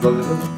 Valeu.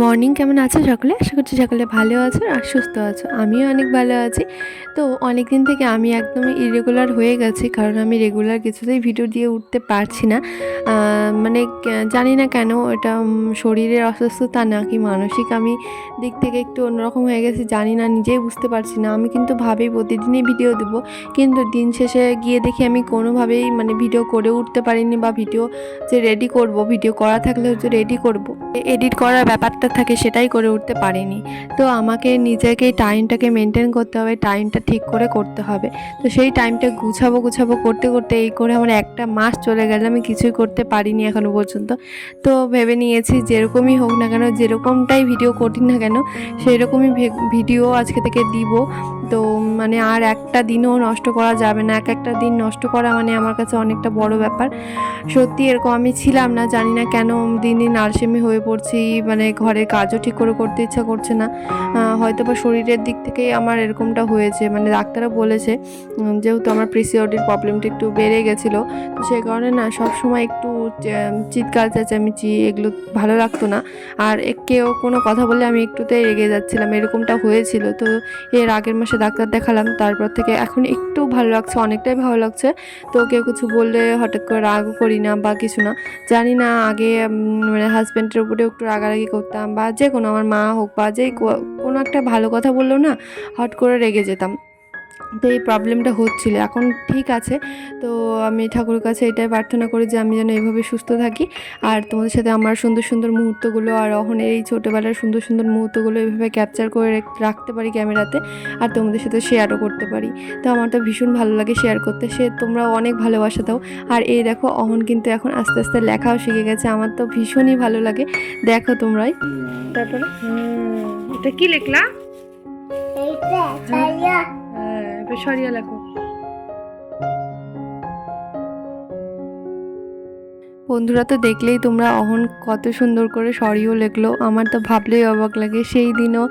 Morning, কেমন আছো সকলে? আশা করছি সকলে ভালো আছো আর সুস্থ আছো। আমিও অনেক ভালো আছি। তো অনেক দিন থেকে আমি একদমই ইরেগুলার হয়ে গেছি, কারণ আমি রেগুলার কিছুতেই ভিডিও দিয়ে উঠতে পারছি না। মানে জানি না কেন এটা শরীরের অসুস্থতা নাকি মানসিক আমি দিক থেকে একটু অন্যরকম হয়ে গেছি, জানি না, নিজেই বুঝতে পারছি না। আমি কিন্তু ভাবি প্রতিদিনই ভিডিও দেবো, কিন্তু দিন শেষে গিয়ে দেখি আমি কোনোভাবেই মানে ভিডিও করে উঠতে পারিনি বা ভিডিও যে রেডি করব ভিডিও করা থাকলে হচ্ছে রেডি করব এডিট করার ব্যাপারটা থাকে সেটাই করে উঠতে পারিনি। তো আমাকে নিজেকে টাইমটাকে মেনটেন করতে হবে টাইমটা ঠিক করে করতে হবে। তো সেই টাইমটা গুছাবো গুছাবো করতে করতে এই করে আমার একটা মাস চলে গেলে, আমি কিছুই করতে পারিনি এখনও পর্যন্ত। তো ভেবে নিয়েছি যেরকমই হোক না কেন, যেরকমটাই ভিডিও করি না কেন সেই রকমই ভে- ভিডিও আজকে থেকে দিব। তো মানে আর একটা দিনও নষ্ট করা যাবে না, এক একটা দিন নষ্ট করা মানে আমার কাছে অনেকটা বড় ব্যাপার। সত্যি এরকম আমি ছিলাম না, জানি না কেন দিন দিন আলসেমি হয়ে পড়ছি মানে ঘরের কাজও ঠিক করে করতে ইচ্ছা করছে না। হয়তো বা শরীরের দিক থেকেই আমার এরকমটা হয়েছে। মানে ডাক্তাররা বলেছে যেহেতু আমার পিসিওডির প্রবলেমটা একটু বেড়ে গেছিল, তো সেই কারণে না সব সময় একটু চিৎকার, চেঁচামেচি এগুলো ভালো লাগতো না। আর কেউ কোনো কথা বললে আমি একটুতেই রেগে যাচ্ছিলাম, এরকমটা হয়েছিল। তো এর আগের মাসে ডাক্তার দেখালাম, তারপর থেকে এখন একটু ভালো লাগছে, অনেকটাই ভালো লাগছে। তো কেউ কিছু বললে হঠাৎ করে রাগও করি না বা কিছু না। জানি না আগে মানে হাজব্যান্ডের উপরেও একটু রাগারাগি করতাম বা যে কোনো আমার মা হোক বা যে কোনো একটা ভালো কথা বলল না হট করে রেগে যেতাম। তো এই প্রবলেমটা হচ্ছিল। এখন ঠিক আছে। তো আমি ঠাকুরের কাছে এটাই প্রার্থনা করি যে, আমি যেন এইভাবে সুস্থ থাকি। আর তোমাদের সাথে আমার সুন্দর সুন্দর মুহূর্তগুলো আর অহনের এই ছোটোবেলার সুন্দর সুন্দর মুহূর্তগুলো এইভাবে ক্যাপচার করে রেখ- রাখতে পারি ক্যামেরাতে আর তোমাদের সাথে শেয়ারও করতে পারি। তো আমার তো ভীষণ ভালো লাগে শেয়ার করতে। সে তোমরাও অনেক ভালোবাসা দাও। আর এই দেখো, অহন কিন্তু এখন আস্তে আস্তে লেখাও শিখে গেছে। আমার তো ভীষণই ভালো লাগে। দেখো তোমরাই। তারপরে? এটা কি লিখলা? সরিয়া লেখো। বন্ধুরা তো দেখলেই তোমরা, অহন কত সুন্দর করে সরিও লেখলো। আমার তো ভাবলেই অবাক লাগে। সেই দিনও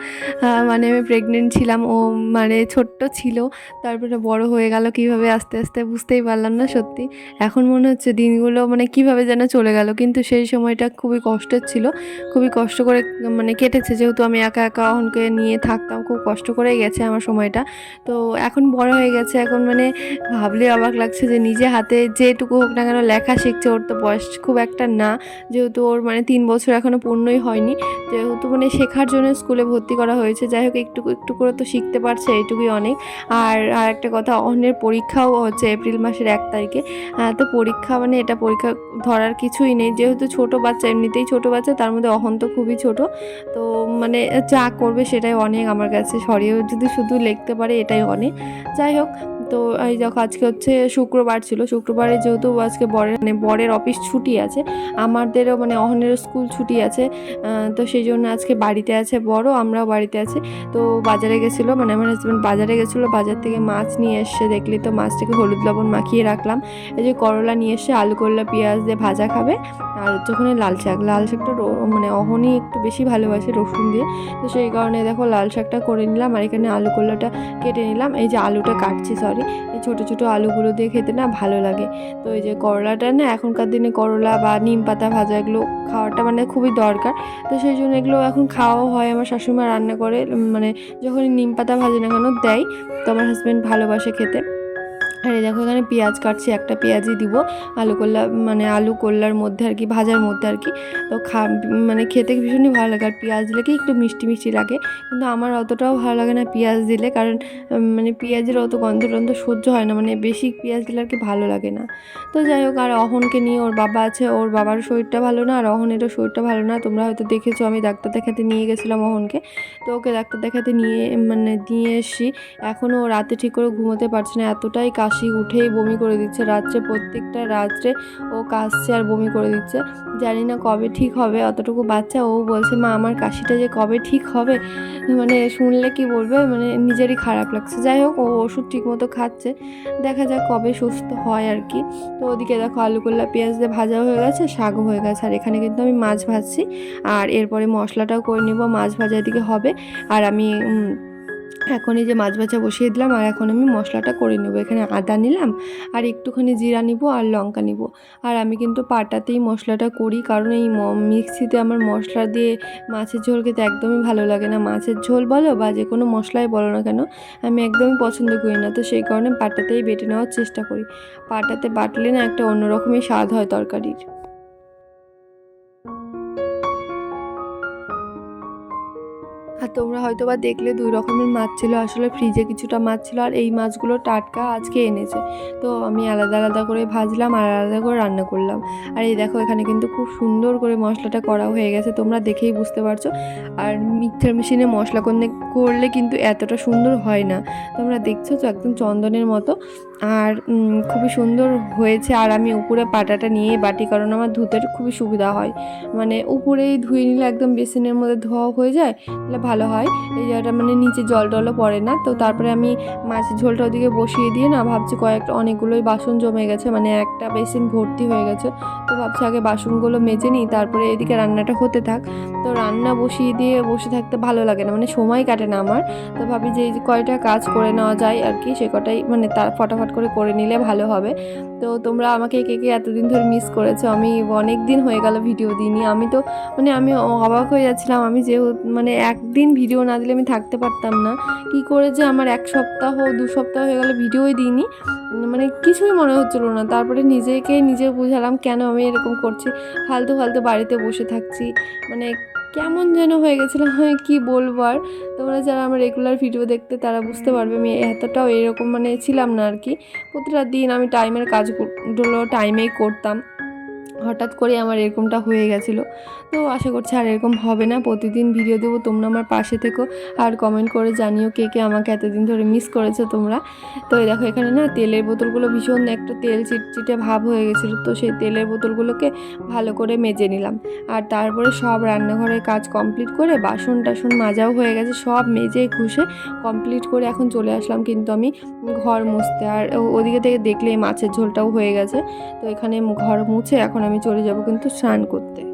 মানে আমি প্রেগনেন্ট ছিলাম। ও মানে ছোট্ট ছিল। তারপরে বড় হয়ে গেল কীভাবে আস্তে আস্তে বুঝতেই পারলাম না সত্যি। এখন মনে হচ্ছে দিনগুলো মানে কীভাবে যেন চলে গেল। কিন্তু সেই সময়টা খুবই কষ্টের ছিল। খুবই কষ্ট করে মানে কেটেছে। যেহেতু আমি একা একা অহনকে নিয়ে থাকতাম, খুব কষ্ট করেই গেছে আমার সময়টা। তো এখন বড় হয়ে গেছে। এখন মানে ভাবলে অবাক লাগছে যে নিজে হাতে যেটুকু হোক না কেন লেখা শিখছে। ওর তো বয়স খুব একটা না। যেহেতু ওর মানে তিন বছর এখনও পূর্ণই হয়নি, যেহেতু মানে শেখার জন্য স্কুলে ভর্তি করা হয়েছে। যাই হোক, একটু একটু করে তো শিখতে পারছে এইটুকুই অনেক। আর আর একটা কথা, অন্যের পরীক্ষাও হচ্ছে এপ্রিল মাসের এক তারিখে। তো পরীক্ষা মানে এটা পরীক্ষা ধরার কিছুই নেই। যেহেতু ছোট বাচ্চা, এমনিতেই ছোট বাচ্চা, তার মধ্যে অহন তো খুবই ছোট। তো মানে যা করবে সেটাই অনেক আমার কাছে সরিয়েও যদি শুধু লিখতে পারে এটাই অনেক। যাই হোক তো এই দেখো, আজকে হচ্ছে শুক্রবার ছিল। শুক্রবারে যেহেতু আজকে বরের মানে বরের অফিস ছুটি আছে, আমাদেরও মানে অহনের স্কুল ছুটি আছে তো সেই জন্য আজকে বাড়িতে আছে বড়, আমরাও বাড়িতে আছি। তো বাজারে গেছিল মানে আমার হাজব্যান্ড বাজারে গেছিল, বাজার থেকে মাছ নিয়ে এসছে দেখলি তো, মাছটাকে হলুদ লবণ মাখিয়ে রাখলাম। এই যে করলা নিয়ে এসে আলু, করলা, পেঁয়াজ দিয়ে ভাজা খাবে, আর হচ্ছে ওখানে লাল শাক। লাল শাকটা মানে অহনই একটু বেশি ভালোবাসে রসুন দিয়ে। তো সেই কারণে দেখো লাল শাকটা করে নিলাম, আর এখানে আলু, করলাটা কেটে নিলাম। এই যে আলুটা কাটছি সরি এই ছোটো ছোটো আলুগুলো দিয়ে খেতে না ভালো লাগে। তো এই যে করলাটা না এখনকার দিনে করলা বা নিম পাতা ভাজা এগুলো খাওয়াটা মানে খুবই দরকার। তো সেই জন্য এগুলো এখন খাওয়াও হয়। আমার শাশুড়িমা রান্না করে মানে যখন নিম পাতা ভাজে না কেন দেয়, তো আমার হাজব্যান্ড ভালোবাসে খেতে। আর দেখো, এখানে পেঁয়াজ কাটছি, একটা পেঁয়াজই দিব। আলু করলা মানে আলু করলার মধ্যে আর কি, ভাজার মধ্যে আর কি। তো খা মানে খেতে ভীষণই ভালো লাগে। আর পেঁয়াজ দিলে কি একটু মিষ্টি মিষ্টি লাগে। কিন্তু আমার অতটাও ভালো লাগে না পেঁয়াজ দিলে। কারণ মানে পেঁয়াজের অত গন্ধ টন্ধ সহ্য হয় না। মানে বেশি পেঁয়াজ দিলে আর কি ভালো লাগে না। তো যাই হোক, আর অহনকে নিয়ে ওর বাবা আছে। ওর বাবার শরীরটা ভালো না, আর অহনেরও শরীরটা ভালো না। তোমরা হয়তো দেখেছ, আমি ডাক্তার দেখাতে নিয়ে গেছিলাম অহনকে। তো ওকে ডাক্তার দেখাতে নিয়ে মানে নিয়ে এসছি। এখনও রাতে ঠিক করে ঘুমোতে পারছে না। এতটাই কাজ কাশি উঠেই বমি করে দিচ্ছে। রাত্রে প্রত্যেকটা রাত্রে ও কাশছে আর বমি করে দিচ্ছে। জানি না কবে ঠিক হবে, অতটুকু বাচ্চা, ও বলছে, মা, আমার কাশিটা যে কবে ঠিক হবে মানে শুনলে কি বলবে? মানে নিজেরই খারাপ লাগছে। যাই হোক, ও ওষুধ ঠিকমতো খাচ্ছে। দেখা যাক কবে সুস্থ হয় আর কি। তো ওদিকে দেখো আলু করলা পেঁয়াজ দিয়ে ভাজা হয়ে গেছে, শাকও হয়ে গেছে। আর এখানে কিন্তু আমি মাছ ভাজছি। আর এরপরে মশলাটাও করে নিব, মাছ ভাজা এদিকে হবে। আর আমি এখন এই যে মাছ ভাজা বসিয়ে দিলাম, আর এখন আমি মশলাটা করে নেব। এখানে আদা নিলাম, আর একটুখানি জিরা নিব আর লঙ্কা নিব। আর আমি কিন্তু পাটাতেই মশলাটা করি, কারণ এই মিক্সিতে আমার মশলা দিয়ে মাছের ঝোল খেতে একদমই ভালো লাগে না। মাছের ঝোল বলো বা যে কোনো মশলাই বলো না কেন, আমি একদমই পছন্দ করি না। তো সেই কারণে পাটাতেই বেটে নেওয়ার চেষ্টা করি। পাটাতে বাটলে না একটা অন্যরকমই স্বাদ হয় তরকারির। তোমরা হয়তো বা দেখলে দুই রকমের মাছ ছিল। আসলে ফ্রিজে কিছুটা মাছ ছিল আর এই মাছগুলো টাটকা আজকে এনেছে। তো আমি আলাদা আলাদা করে ভাজলাম আর আলাদা করে রান্না করলাম। আর এই দেখো এখানে কিন্তু খুব সুন্দর করে মশলাটা করা হয়ে গেছে, তোমরা দেখেই বুঝতে পারছ। আর মিক্সার মেশিনে মশলা করলে করলে কিন্তু এতটা সুন্দর হয় না। তোমরা দেখছ তো একদম চন্দনের মতো। আর খুবই সুন্দর হয়েছে। আর আমি উপরে পাটাটা নিয়ে বাটি, কারণ আমার ধুতে খুবই সুবিধা হয়। মানে উপরেই ধুয়ে নিলে একদম বেসিনের মধ্যে ধোয়া হয়ে যায়, তাহলে ভালো হয়। এই জায়গাটা মানে নিচে জল টলও পড়ে না। তো তারপরে আমি মাছের ঝোলটা ওদিকে বসিয়ে দিয়ে না, ভাবছি কয়েকটা, অনেকগুলোই বাসন জমে গেছে। মানে একটা বেসিন ভর্তি হয়ে গেছে। তো ভাবছি আগে বাসনগুলো মেজে নিই, তারপরে এদিকে রান্নাটা হতে থাক। তো রান্না বসিয়ে দিয়ে বসে থাকতে ভালো লাগে না মানে সময় কাটে না আমার। তো ভাবি যে কয়টা কাজ করে নেওয়া যায় আর কি, সে কটাই মানে তার ফটাফট করে করে নিলে ভালো হবে। তো তোমরা আমাকে কে কে এতদিন ধরে মিস করেছ? আমি অনেক দিন হয়ে গেল ভিডিও দিইনি। আমি তো মানে আমি অবাক হয়ে যাচ্ছিলাম। আমি যে মানে একদিন ভিডিও না দিলে আমি থাকতে পারতাম না। কি করে যে আমার এক সপ্তাহ, দু সপ্তাহ হয়ে গেল ভিডিওই দিইনি। মানে কিছুই মনে হচ্ছিল না। তারপরে নিজেকে নিজে বুঝালাম, কেন আমি এরকম করছি? ফালতু ফালতু বাড়িতে বসে থাকছি। মানে কেমন যেন হয়ে গেছিলাম হ্যাঁ কী বলব আর? তোমরা যারা আমার রেগুলার ভিডিও দেখতে, তারা বুঝতে পারবে আমি এতটাও এরকম মানে ছিলাম না আর কি। প্রতিটা দিন আমি টাইমের কাজগুলো টাইমেই করতাম। হঠাৎ করে আমার এরকমটা হয়ে গেছিল। তো আশা করছি আর এরকম হবে না। প্রতিদিন ভিডিও দেবো, তোমরা আমার পাশে থেকো আর কমেন্ট করে জানিও কে কে আমাকে এতদিন ধরে মিস করেছ তোমরা। তো এই দেখো এখানে না তেলের বোতলগুলো ভীষণ একটা তেল চিটচিটে ভাব হয়ে গেছিল, তো সেই তেলের বোতলগুলোকে ভালো করে মেজে নিলাম। আর তারপরে সব রান্নাঘরের কাজ কমপ্লিট করে বাসন টাসন মাজাও হয়ে গেছে, সব মেজে ঘুষে কমপ্লিট করে এখন চলে আসলাম কিন্তু আমি ঘর মুছতে। আর ওদিকে থেকে দেখলে মাছের ঝোলটাও হয়ে গেছে। তো এখানে ঘর মুছে এখন আমি চলে যাব কিন্তু স্নান করতে।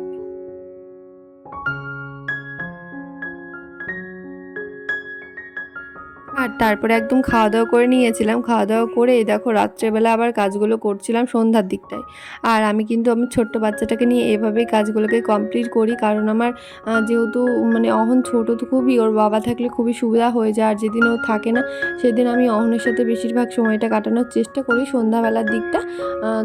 আর তারপরে একদম খাওয়া দাওয়া করে নিয়েছিলাম। খাওয়া দাওয়া করে এই দেখো রাত্রেবেলা আবার কাজগুলো করছিলাম সন্ধ্যার দিকটায়। আর আমি কিন্তু আমি ছোট্ট বাচ্চাটাকে নিয়ে এভাবেই কাজগুলোকে কমপ্লিট করি। কারণ আমার যেহেতু মানে অহন ছোটো তো খুবই, ওর বাবা থাকলে খুবই সুবিধা হয়ে যায়। আর যেদিন ও থাকে না, সেদিন আমি অহনের সাথে বেশিরভাগ সময়টা কাটানোর চেষ্টা করি সন্ধ্যাবেলার দিকটা।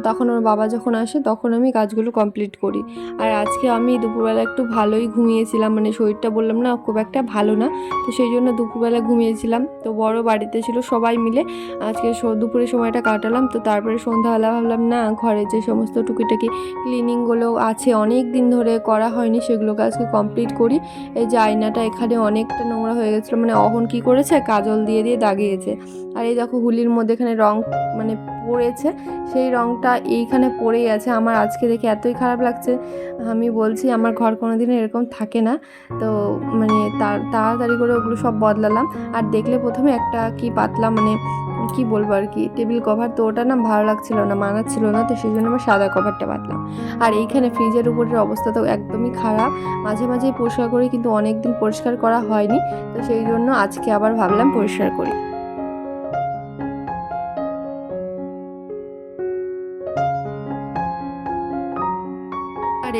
তখন ওর বাবা যখন আসে, তখন আমি কাজগুলো কমপ্লিট করি। আর আজকে আমি দুপুরবেলা একটু ভালোই ঘুমিয়েছিলাম। মানে শরীরটা বললাম না, খুব একটা ভালো না। তো সেই জন্য দুপুরবেলা ঘুমিয়েছিলাম। তো বড় বাড়িতে ছিল সবাই মিলে। আজকে দুপুরের সময়টা কাটালাম, তো তারপরে সন্ধ্যাবেলা ভাবলাম, না, ঘরে যে সমস্ত টুকিটাকি ক্লিনিংগুলো আছে, অনেক দিন ধরে করা হয়নি, সেগুলোকে আজকে কমপ্লিট করি। এই যে আয়নাটা এখানে অনেকটা নোংরা হয়ে গেছিল মানে অহন কি করেছে? কাজল দিয়ে দিয়ে দাগিয়েছে। আর এই দেখো হুলির মধ্যে এখানে রং মানে পড়েছে, সেই রংটা এইখানে পড়েই আছে। আমার আজকে দেখে এতই খারাপ লাগছে, আমি বলছি, আমার ঘর কোনোদিন এরকম থাকে না। তো মানে তাড়াতাড়ি করে ওগুলো সব বদলালাম। আর দেখলে প্রথমে একটা কি পাতলা মানে কি বলব আর কি টেবিল কভার তো ওটা না ভালো লাগছিল না, মানাচ্ছিল না, তো সেই জন্য আমার সাদা কভারটা পাতলাম। আর এইখানে ফ্রিজের উপরের অবস্থা তো একদমই খারাপ। মাঝে মাঝেই পরিষ্কার করি কিন্তু অনেক দিন পরিষ্কার করা হয়নি, তো সেই জন্য আজকে আবার ভাবলাম পরিষ্কার করি।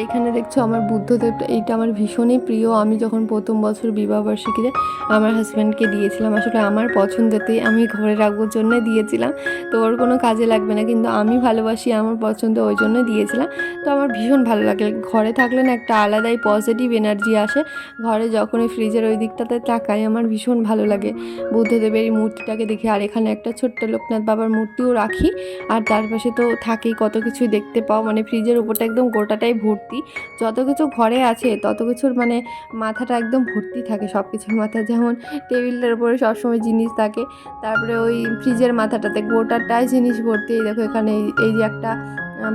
এখানে দেখছ আমার বুদ্ধদেবটা, এইটা আমার ভীষণই প্রিয়। আমি যখন প্রথম বছর বিবাহবার্ষিকীতে আমার হাজব্যান্ডকে দিয়েছিলাম, আসলে আমার পছন্দেতেই আমি ঘরে রাখবোর জন্য দিয়েছিলাম। তো ওর কোনো কাজে লাগবে না, কিন্তু আমি ভালোবাসি, আমার পছন্দ ওই জন্য দিয়েছিলাম। তো আমার ভীষণ ভালো লাগে। ঘরে থাকলে না একটা আলাদাই পজিটিভ এনার্জি আসে। ঘরে যখন ওই ফ্রিজের ওই দিকটাতে তাকাই, আমার ভীষণ ভালো লাগে। বুদ্ধদেবের এই মূর্তিটাকে দেখে, আর এখানে একটা ছোট্ট লোকনাথ বাবার মূর্তিও রাখি। আর তার পাশে তো থাকেই, কত কিছুই দেখতে পাও। মানে ফ্রিজের উপরটা একদম গোটাটাই ভর্তি। ভর্তি যত কিছু ঘরে আছে, তত কিছুর মানে মাথাটা একদম ভর্তি থাকে সব কিছুর মাথা যেমন টেবিলটার উপরে সবসময় জিনিস থাকে, তারপরে ওই ফ্রিজের মাথাটাতে গোটাটাই জিনিস ভর্তি। দেখো এখানে এই যে একটা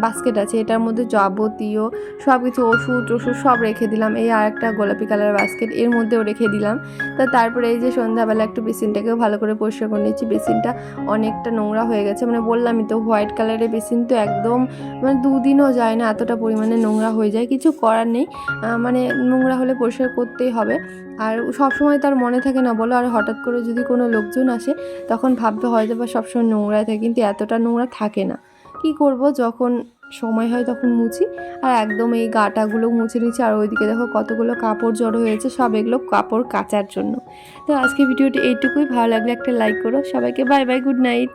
বাস্কেট আছে, এটার মধ্যে যাবতীয় সব কিছু ওষুধ টষুধ সব রেখে দিলাম। এই আর একটা গোলাপি কালার বাস্কেট এর মধ্যেও রেখে দিলাম। তা তারপরে এই যে সন্ধ্যাবেলা একটু বেসিনটাকেও ভালো করে পরিষ্কার করে নিচ্ছি বেসিনটা অনেকটা নোংরা হয়ে গেছে মানে বললামই তো হোয়াইট কালারের বেসিন তো একদম মানে দুদিনও যায় না এতটা পরিমাণে নোংরা হয়ে যায়। কিছু করার নেই মানে নোংরা হলে পরিষ্কার করতেই হবে। আর সবসময় তার মনে থাকে না, বলো, আর হঠাৎ করে যদি কোনো লোকজন আসে, তখন ভাববে হয়তো বা সবসময় নোংরায় থাকে, কিন্তু এতটা নোংরা থাকে না। কি করব? যখন সময় হয় তখন মুছি। আর একদম এই গাটাগুলো মুছে নিচ্ছি। আর ওইদিকে দেখো কতগুলো কাপড় জড়ো হয়েছে, সব এগুলো কাপড় কাচার জন্য। তো আজকে ভিডিওটি এইটুকুই। ভালো লাগলে একটা লাইক করো। সবাইকে বাই বাই গুড নাইট